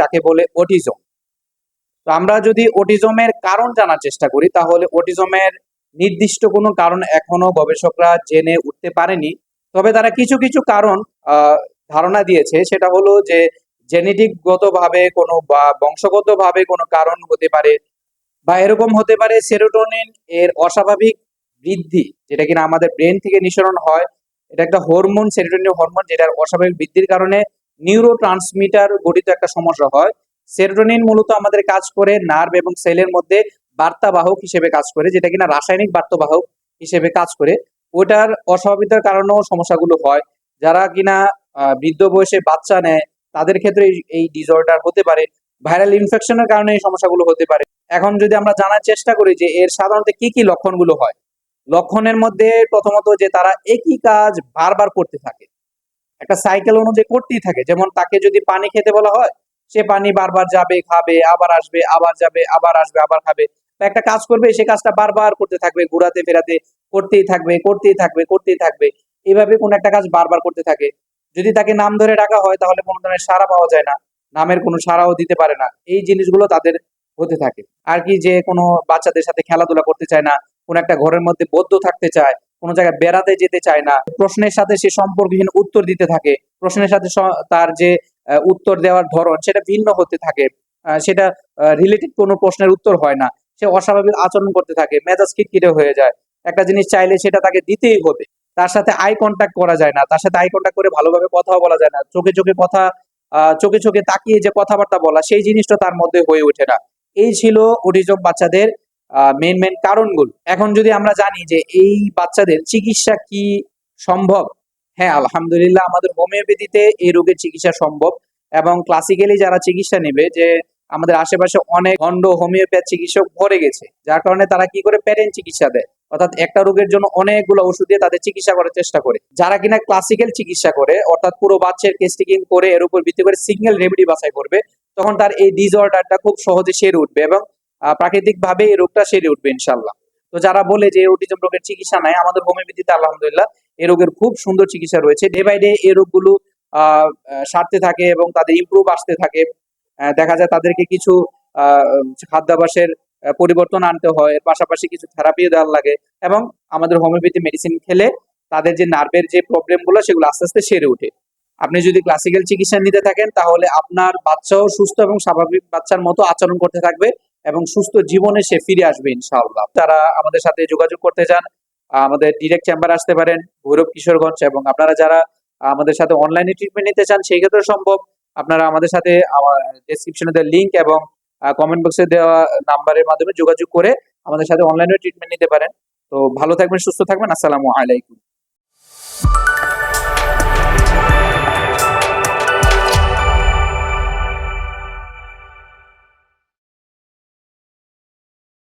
যাকে বলে অটিজম তো আমরা যদি অটিজমের কারণ জানার চেষ্টা করি, তাহলে অটিজমের নির্দিষ্ট কোনো কারণ এখনও গবেষকরা জেনে উঠতে পারেনি। তবে তারা কিছু কিছু কারণ ধারণা দিয়েছে। সেটা হলো যে জেনেটিকগত ভাবে কোনো বা বংশগত ভাবে কোনো কারণ হতে পারে বা এরকম হতে পারে সেরোটোনিন এর অস্বাভাবিক বৃদ্ধি, যেটা কিনা আমাদের ব্রেন থেকে নিঃসরণ হয়। এটা একটা হরমোন, সেরোটোনিন হরমোন, যেটার অস্বাভাবিক বৃদ্ধির কারণে নিউরো ট্রান্সমিটার গঠিত একটা সমস্যা হয়। সেরোটোনিন মূলত আমাদের কাজ করে নার্ভ এবং সেলের মধ্যে বার্তাবাহক হিসেবে কাজ করে, যেটা কিনা রাসায়নিক বার্তাবাহক হিসেবে কাজ করে। ওটার অস্বাভাবিকতার কারণেও সমস্যাগুলো হয়। যারা কিনা বৃদ্ধ বয়সে বাচ্চা নেয়, তাদের ক্ষেত্রে এই ডিসঅর্ডার হতে পারে। ভাইরাল ইনফেকশনের কারণে এই সমস্যাগুলো হতে পারে। এখন যদি আমরা জানার চেষ্টা করি যে এর সাধারণত কি কি লক্ষণগুলো হয়, লক্ষণের মধ্যে প্রথমত যে তারা একই কাজ বারবার করতে থাকে। একটা সাইকেল অনুযায়ী করতেই থাকে। যেমন তাকে যদি পানি খেতে বলা হয়, সে পানি বারবার যাবে, খাবে, আবার আসবে, আবার যাবে, আবার আসবে, আবার খাবে। একটা কাজ করবে, সে কাজটা বারবার করতে থাকবে, ঘোরাতে ফেরাতে করতেই থাকবে করতেই থাকবে করতেই থাকবে। এভাবে কোন একটা কাজ বারবার করতে থাকে। যদি তাকে নাম ধরে ডাকা হয়, তাহলে কোনো ধরনের সাড়া পাওয়া যায় না। নামের কোনো সাড়াও দিতে পারে না। এই জিনিসগুলো তাদের হতে থাকে। আর কি যে কোনো বাচ্চাদের সাথে খেলাধুলা করতে চায় না, কোন একটা ঘরের মধ্যে বদ্ধ থাকতে চায় কোনো জায়গায় বেড়াতে যেতে চায় না। প্রশ্নের সাথে সে সম্পর্কহীন উত্তর দিতে থাকে। প্রশ্নের সাথে তার যে উত্তর দেওয়ার ধরন সেটা ভিন্ন হতে থাকে। সেটা রিলেটেড কোনো প্রশ্নের উত্তর হয় না। সে অস্বাভাবিক আচরণ করতে থাকে। মেজাজ খিটখিটে হয়ে যায়। একটা জিনিস চাইলে সেটা তাকে দিতেই হবে। তার সাথে আই কন্ট্যাক্ট করা যায় না। তার সাথে আই কন্ট্যাক্ট করে ভালোভাবে কথাও বলা যায় না। চোখে চোখে কথা চোখে চোখে তাকিয়ে যে কথাবার্তা বলা, সেই জিনিসটা তার মধ্যে হয়ে ওঠে না। এই ছিল অটিজম বাচ্চাদের মেন মেন কারণগুলো। এখন যদি আমরা জানি যে এই বাচ্চাদের চিকিৎসা কি সম্ভব? হ্যাঁ আলহামদুলিল্লাহ আমাদের হোমিওপ্যাথিতে এই রোগের চিকিৎসা সম্ভব এবং ক্লাসিক্যালি যারা চিকিৎসা নেবে যে আমাদের আশেপাশে অনেক অন্ড হোমিওপ্যাথ চিকিৎসক ভরে গেছে, যার কারণে তারা কি করে প্যারেন্ট চিকিৎসা দেয়? অর্থাৎ একটা রোগের জন্য অনেকগুলো ওষুধ দিয়ে তাদের চিকিৎসা করার চেষ্টা করে। যারা কিনা ক্লাসিক্যাল চিকিৎসা করে, অর্থাৎ পুরো বাচ্চার কেস্টিকিং করে, এর উপর ভিত্তি করে সিঙ্গেল রেমেডি বাছাই করবে, তখন তার এই ডিসঅর্ডারটা খুব সহজে সেরে উঠবে এবং প্রাকৃতিক ভাবে এই রোগটা সেরে উঠবে ইনশাল্লাহ তো যারা বলে যে অটিজম রোগের চিকিৎসা নাই আমাদের হোমিওপ্যাথিতে আলহামদুলিল্লাহ এই রোগের খুব সুন্দর চিকিৎসা রয়েছে। ডে বাই ডে এই রোগগুলো সারতে থাকে এবং তাদের ইমপ্রুভ আসতে থাকে। দেখা যায় তাদেরকে কিছু আহ, পরিবর্তন আনতে হয়। এর পাশাপাশি কিছু থেরাপিও দেওয়ার লাগে এবং আমাদের হোমিওপ্যাথি মেডিসিন খেলে তাদের যে নার্ভের যে প্রবলেমগুলো সেগুলো আস্তে আস্তে সেরে ওঠে। আপনি যদি ক্লাসিক্যাল চিকিৎসা নিতে থাকেন তাহলে আপনার বাচ্চাও সুস্থ এবং স্বাভাবিক বাচ্চার মতো আচরণ করতে থাকবে। এবং সুস্থ জীবনে সে ফিরে আসবে ইনশাআল্লাহ। তারা আমাদের সাথে যোগাযোগ করতে চান, আমাদের ডিরেক্ট চেম্বার আসতে পারেন, ভৈরব কিশোরগঞ্জ এবং আপনারা যারা আমাদের সাথে অনলাইনে ট্রিটমেন্ট নিতে চান, সেই ক্ষেত্রে সম্ভব। আপনারা আমাদের সাথে আমার ডেসক্রিপশনে দেওয়া লিঙ্ক এবং কমেন্ট বক্সে দেওয়া নাম্বারের মাধ্যমে যোগাযোগ করে আমাদের সাথে অনলাইনে ট্রিটমেন্ট নিতে পারেন। তো ভালো থাকবেন, সুস্থ থাকবেন, আসসালামু আলাইকুম।